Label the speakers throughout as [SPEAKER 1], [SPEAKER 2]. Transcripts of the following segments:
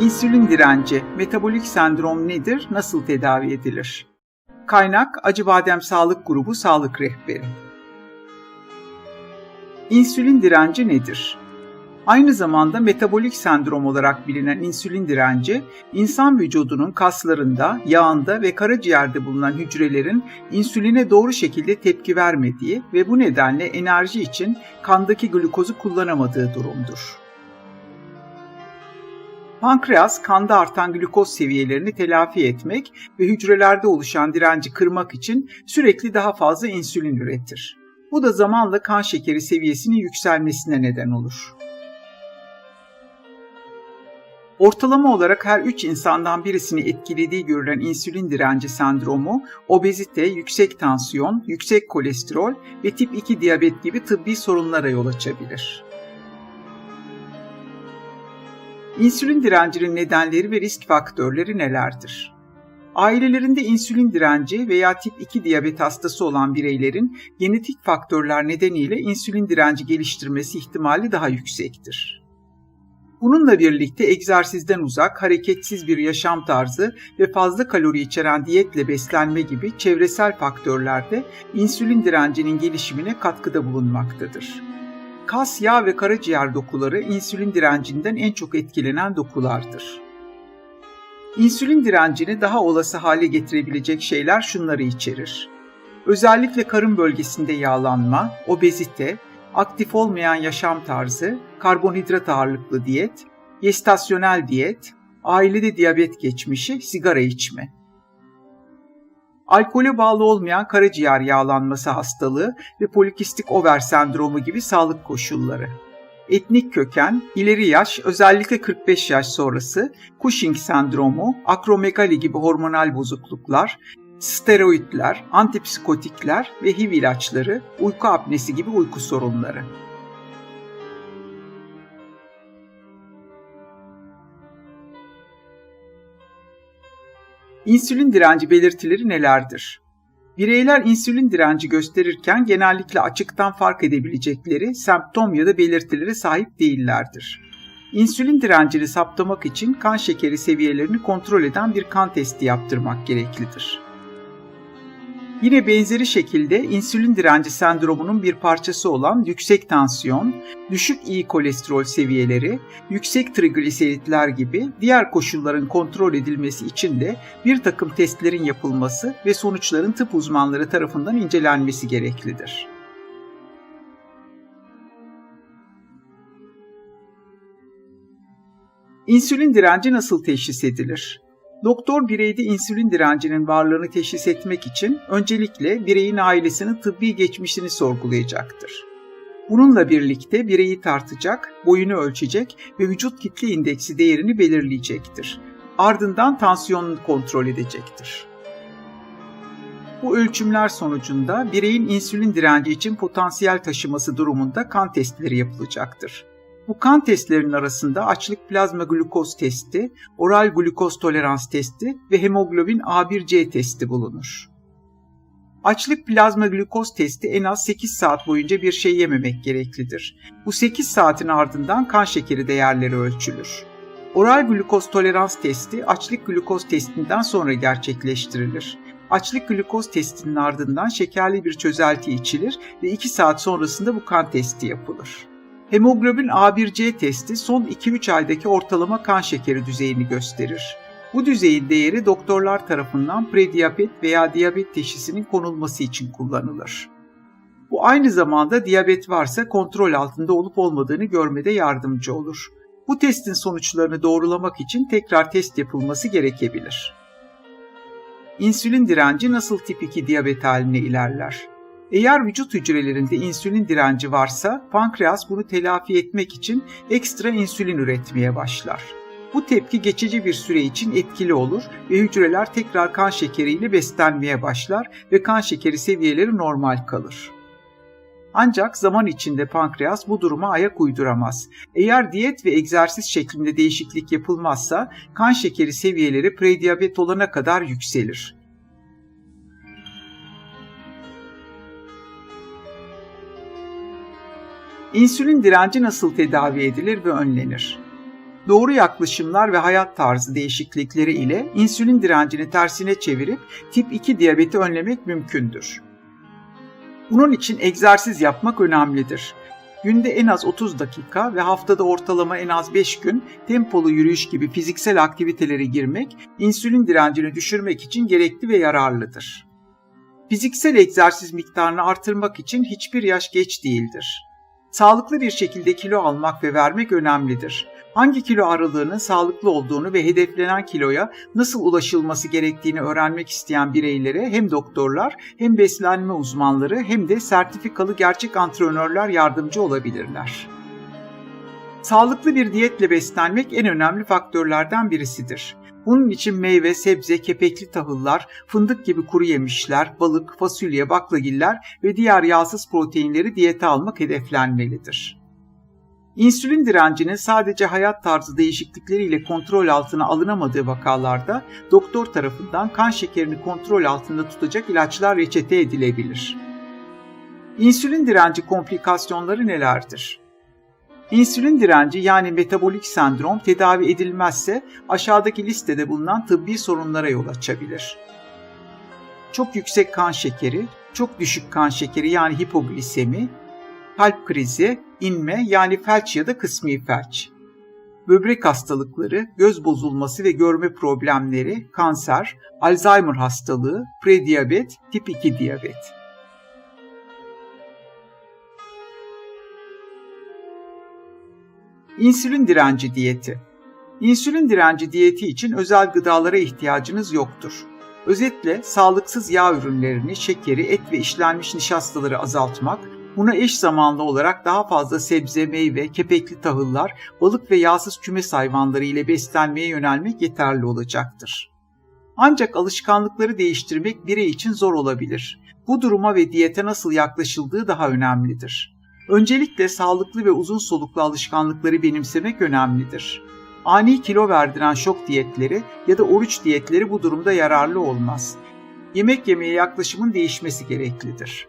[SPEAKER 1] İnsülin direnci, metabolik sendrom nedir, nasıl tedavi edilir? Kaynak Acıbadem Sağlık Grubu Sağlık Rehberi İnsülin direnci nedir? Aynı zamanda metabolik sendrom olarak bilinen insülin direnci, insan vücudunun kaslarında, yağında ve karaciğerde bulunan hücrelerin insüline doğru şekilde tepki vermediği ve bu nedenle enerji için kandaki glukozu kullanamadığı durumdur. Pankreas kanda artan glukoz seviyelerini telafi etmek ve hücrelerde oluşan direnci kırmak için sürekli daha fazla insülin üretir. Bu da zamanla kan şekeri seviyesinin yükselmesine neden olur. Ortalama olarak her 3 insandan birisini etkilediği görülen insülin direnci sendromu, obezite, yüksek tansiyon, yüksek kolesterol ve tip 2 diyabet gibi tıbbi sorunlara yol açabilir. İnsülin direncinin nedenleri ve risk faktörleri nelerdir? Ailelerinde insülin direnci veya tip 2 diyabet hastası olan bireylerin genetik faktörler nedeniyle insülin direnci geliştirmesi ihtimali daha yüksektir. Bununla birlikte egzersizden uzak, hareketsiz bir yaşam tarzı ve fazla kalori içeren diyetle beslenme gibi çevresel faktörler de insülin direncinin gelişimine katkıda bulunmaktadır. Kas, yağ ve karaciğer dokuları insülin direncinden en çok etkilenen dokulardır. İnsülin direncini daha olası hale getirebilecek şeyler şunları içerir. Özellikle karın bölgesinde yağlanma, obezite, aktif olmayan yaşam tarzı, karbonhidrat ağırlıklı diyet, gestasyonel diyet, ailede diyabet geçmişi, sigara içme. Alkole bağlı olmayan karaciğer yağlanması hastalığı ve polikistik over sendromu gibi sağlık koşulları. Etnik köken, ileri yaş, özellikle 45 yaş sonrası, Cushing sendromu, akromegali gibi hormonal bozukluklar, steroidler, antipsikotikler ve HIV ilaçları, uyku apnesi gibi uyku sorunları. İnsülin direnci belirtileri nelerdir? Bireyler insülin direnci gösterirken genellikle açıktan fark edebilecekleri semptom ya da belirtileri sahip değillerdir. İnsülin direncini saptamak için kan şekeri seviyelerini kontrol eden bir kan testi yaptırmak gereklidir. Yine benzeri şekilde insülin direnci sendromunun bir parçası olan yüksek tansiyon, düşük iyi kolesterol seviyeleri, yüksek trigliseritler gibi diğer koşulların kontrol edilmesi için de bir takım testlerin yapılması ve sonuçların tıp uzmanları tarafından incelenmesi gereklidir. İnsülin direnci nasıl teşhis edilir? Doktor bireyde insülin direncinin varlığını teşhis etmek için öncelikle bireyin ailesinin tıbbi geçmişini sorgulayacaktır. Bununla birlikte bireyi tartacak, boyunu ölçecek ve vücut kitle indeksi değerini belirleyecektir. Ardından tansiyonunu kontrol edecektir. Bu ölçümler sonucunda bireyin insülin direnci için potansiyel taşıması durumunda kan testleri yapılacaktır. Bu kan testlerinin arasında açlık plazma glukoz testi, oral glukoz tolerans testi ve hemoglobin A1C testi bulunur. Açlık plazma glukoz testi en az 8 saat boyunca bir şey yememek gereklidir. Bu 8 saatin ardından kan şekeri değerleri ölçülür. Oral glukoz tolerans testi açlık glukoz testinden sonra gerçekleştirilir. Açlık glukoz testinin ardından şekerli bir çözelti içilir ve 2 saat sonrasında bu kan testi yapılır. Hemoglobin A1C testi son 2-3 aydaki ortalama kan şekeri düzeyini gösterir. Bu düzeyin değeri doktorlar tarafından prediyabet veya diyabet teşhisinin konulması için kullanılır. Bu aynı zamanda diyabet varsa kontrol altında olup olmadığını görmede yardımcı olur. Bu testin sonuçlarını doğrulamak için tekrar test yapılması gerekebilir. İnsülin direnci nasıl tip 2 diyabet haline ilerler? Eğer vücut hücrelerinde insülin direnci varsa pankreas bunu telafi etmek için ekstra insülin üretmeye başlar. Bu tepki geçici bir süre için etkili olur ve hücreler tekrar kan şekeriyle beslenmeye başlar ve kan şekeri seviyeleri normal kalır. Ancak zaman içinde pankreas bu duruma ayak uyduramaz. Eğer diyet ve egzersiz şeklinde değişiklik yapılmazsa kan şekeri seviyeleri prediyabet olana kadar yükselir. İnsülin direnci nasıl tedavi edilir ve önlenir? Doğru yaklaşımlar ve hayat tarzı değişiklikleri ile insülin direncini tersine çevirip tip 2 diyabeti önlemek mümkündür. Bunun için egzersiz yapmak önemlidir. Günde en az 30 dakika ve haftada ortalama en az 5 gün tempolu yürüyüş gibi fiziksel aktivitelere girmek insülin direncini düşürmek için gerekli ve yararlıdır. Fiziksel egzersiz miktarını artırmak için hiçbir yaş geç değildir. Sağlıklı bir şekilde kilo almak ve vermek önemlidir hangi kilo aralığının sağlıklı olduğunu ve hedeflenen kiloya nasıl ulaşılması gerektiğini öğrenmek isteyen bireylere hem doktorlar hem beslenme uzmanları hem de sertifikalı gerçek antrenörler yardımcı olabilirler. Sağlıklı bir diyetle beslenmek en önemli faktörlerden birisidir. Bunun için meyve, sebze, kepekli tahıllar, fındık gibi kuru yemişler, balık, fasulye, baklagiller ve diğer yağsız proteinleri diyete almak hedeflenmelidir. İnsülin direncinin sadece hayat tarzı değişiklikleriyle kontrol altına alınamadığı vakalarda doktor tarafından kan şekerini kontrol altında tutacak ilaçlar reçete edilebilir. İnsülin direnci komplikasyonları nelerdir? İnsülin direnci yani metabolik sendrom tedavi edilmezse aşağıdaki listede bulunan tıbbi sorunlara yol açabilir. Çok yüksek kan şekeri, çok düşük kan şekeri yani hipoglisemi, kalp krizi, inme yani felç ya da kısmi felç. Böbrek hastalıkları, göz bozulması ve görme problemleri, kanser, Alzheimer hastalığı, prediyabet, tip 2 diyabet. İnsülin direnci diyeti İnsülin direnci diyeti için özel gıdalara ihtiyacınız yoktur. Özetle sağlıksız yağ ürünlerini, şekeri, et ve işlenmiş nişastaları azaltmak, Buna eş zamanlı olarak daha fazla sebze, meyve, kepekli tahıllar, balık ve yağsız kümes hayvanları ile beslenmeye yönelmek yeterli olacaktır. Ancak alışkanlıkları değiştirmek birey için zor olabilir. Bu duruma ve diyete nasıl yaklaşıldığı daha önemlidir. Öncelikle sağlıklı ve uzun soluklu alışkanlıkları benimsemek önemlidir. Ani kilo verdiren şok diyetleri ya da oruç diyetleri bu durumda yararlı olmaz. Yemek yemeye yaklaşımın değişmesi gereklidir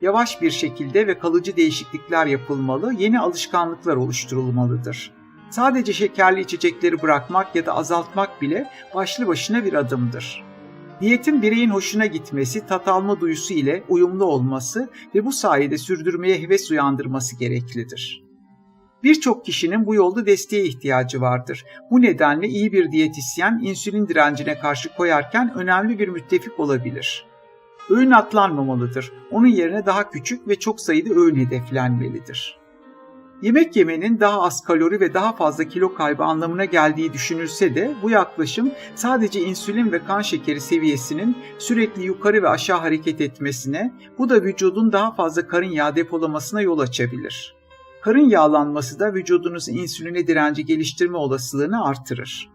[SPEAKER 1] yavaş bir şekilde ve kalıcı değişiklikler yapılmalı, yeni alışkanlıklar oluşturulmalıdır. Sadece şekerli içecekleri bırakmak ya da azaltmak bile başlı başına bir adımdır. Diyetin bireyin hoşuna gitmesi, tat alma duyusu ile uyumlu olması ve bu sayede sürdürmeye heves uyandırması gereklidir. Birçok kişinin bu yolda desteğe ihtiyacı vardır. Bu nedenle iyi bir diyetisyen insülin direncine karşı koyarken önemli bir müttefik olabilir. Öğün atlanmamalıdır. Onun yerine daha küçük ve çok sayıda öğün hedeflenmelidir. Yemek yemenin daha az kalori ve daha fazla kilo kaybı anlamına geldiği düşünülse de bu yaklaşım sadece insülin ve kan şekeri seviyesinin sürekli yukarı ve aşağı hareket etmesine, bu da vücudun daha fazla karın yağ depolamasına yol açabilir. Karın yağlanması da vücudunuzun insüline direnci geliştirme olasılığını artırır.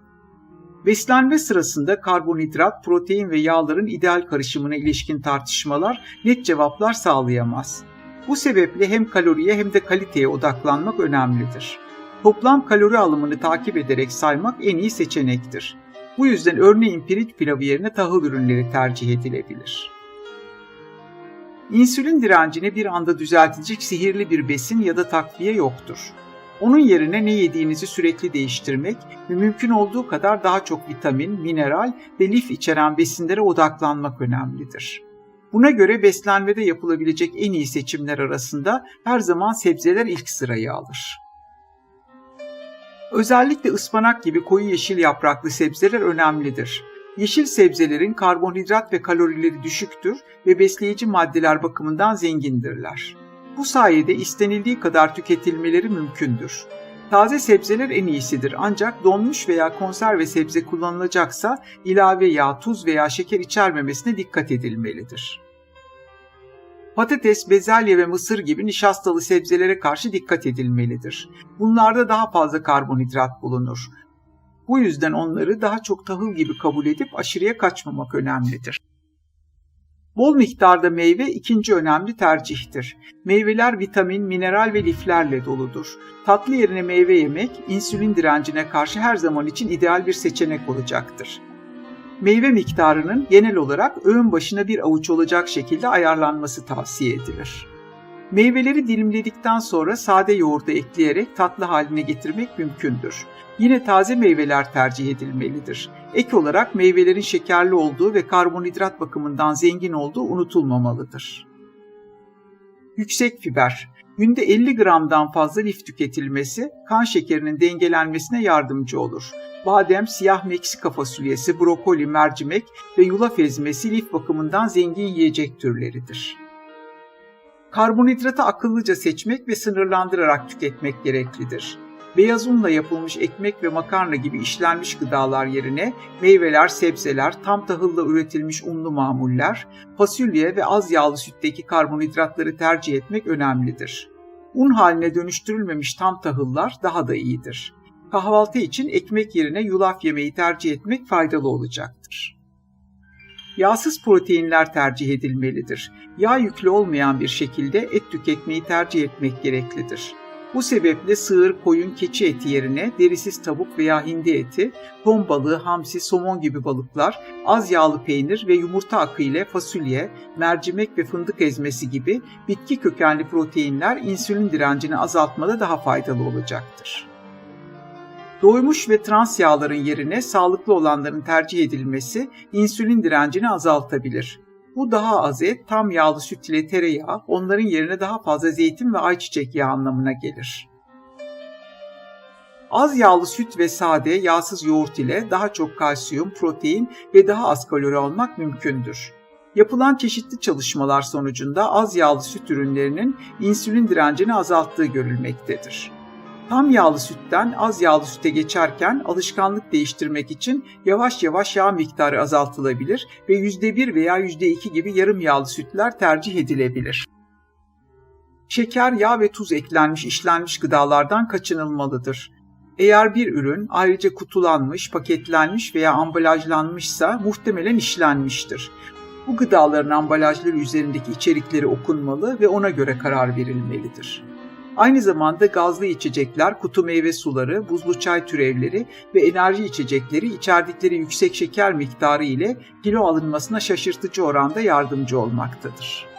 [SPEAKER 1] Beslenme sırasında karbonhidrat, protein ve yağların ideal karışımına ilişkin tartışmalar net cevaplar sağlayamaz. Bu sebeple hem kaloriye hem de kaliteye odaklanmak önemlidir. Toplam kalori alımını takip ederek saymak en iyi seçenektir. Bu yüzden örneğin pirinç pilavı yerine tahıl ürünleri tercih edilebilir. İnsülin direncini bir anda düzeltecek sihirli bir besin ya da takviye yoktur. Onun yerine ne yediğinizi sürekli değiştirmek ve mümkün olduğu kadar daha çok vitamin, mineral ve lif içeren besinlere odaklanmak önemlidir. Buna göre beslenmede yapılabilecek en iyi seçimler arasında her zaman sebzeler ilk sırayı alır. Özellikle ıspanak gibi koyu yeşil yapraklı sebzeler önemlidir. Yeşil sebzelerin karbonhidrat ve kalorileri düşüktür ve besleyici maddeler bakımından zengindirler. Bu sayede istenildiği kadar tüketilmeleri mümkündür. Taze sebzeler en iyisidir ancak donmuş veya konserve sebze kullanılacaksa ilave yağ, tuz veya şeker içermemesine dikkat edilmelidir. Patates, bezelye ve mısır gibi nişastalı sebzelere karşı dikkat edilmelidir. Bunlarda daha fazla karbonhidrat bulunur. Bu yüzden onları daha çok tahıl gibi kabul edip aşırıya kaçmamak önemlidir. Bol miktarda meyve ikinci önemli tercihtir. Meyveler vitamin, mineral ve liflerle doludur. Tatlı yerine meyve yemek insülin direncine karşı her zaman için ideal bir seçenek olacaktır. Meyve miktarının genel olarak öğün başına bir avuç olacak şekilde ayarlanması tavsiye edilir. Meyveleri dilimledikten sonra sade yoğurda ekleyerek tatlı haline getirmek mümkündür. Yine taze meyveler tercih edilmelidir. Ek olarak meyvelerin şekerli olduğu ve karbonhidrat bakımından zengin olduğu unutulmamalıdır. Yüksek fiber Günde 50 gramdan fazla lif tüketilmesi kan şekerinin dengelenmesine yardımcı olur. Badem, siyah Meksika fasulyesi, brokoli, mercimek ve yulaf ezmesi lif bakımından zengin yiyecek türleridir. Karbonhidratı akıllıca seçmek ve sınırlandırarak tüketmek gereklidir. Beyaz unla yapılmış ekmek ve makarna gibi işlenmiş gıdalar yerine meyveler, sebzeler, tam tahılla üretilmiş unlu mamuller, fasulye ve az yağlı sütteki karbonhidratları tercih etmek önemlidir. Un haline dönüştürülmemiş tam tahıllar daha da iyidir. Kahvaltı için ekmek yerine yulaf yemeği tercih etmek faydalı olacaktır. Yağsız proteinler tercih edilmelidir. Yağ yüklü olmayan bir şekilde et tüketmeyi tercih etmek gereklidir. Bu sebeple sığır, koyun, keçi eti yerine derisiz tavuk veya hindi eti, ton balığı, hamsi, somon gibi balıklar, az yağlı peynir ve yumurta akı ile fasulye, mercimek ve fındık ezmesi gibi bitki kökenli proteinler insülin direncini azaltmada daha faydalı olacaktır. Doymuş ve trans yağların yerine sağlıklı olanların tercih edilmesi insülin direncini azaltabilir. Bu daha az et, tam yağlı süt ile tereyağı, onların yerine daha fazla zeytin ve ayçiçek yağı anlamına gelir. Az yağlı süt ve sade, yağsız yoğurt ile daha çok kalsiyum, protein ve daha az kalori almak mümkündür. Yapılan çeşitli çalışmalar sonucunda az yağlı süt ürünlerinin insülin direncini azalttığı görülmektedir. Tam yağlı sütten az yağlı süte geçerken alışkanlık değiştirmek için yavaş yavaş yağ miktarı azaltılabilir ve %1 veya %2 gibi yarım yağlı sütler tercih edilebilir. Şeker, yağ ve tuz eklenmiş işlenmiş gıdalardan kaçınılmalıdır. Eğer bir ürün ayrıca kutulanmış, paketlenmiş veya ambalajlanmışsa muhtemelen işlenmiştir. Bu gıdaların ambalajları üzerindeki içerikleri okunmalı ve ona göre karar verilmelidir. Aynı zamanda gazlı içecekler, kutu meyve suları, buzlu çay türevleri ve enerji içecekleri içerdikleri yüksek şeker miktarı ile kilo alınmasına şaşırtıcı oranda yardımcı olmaktadır.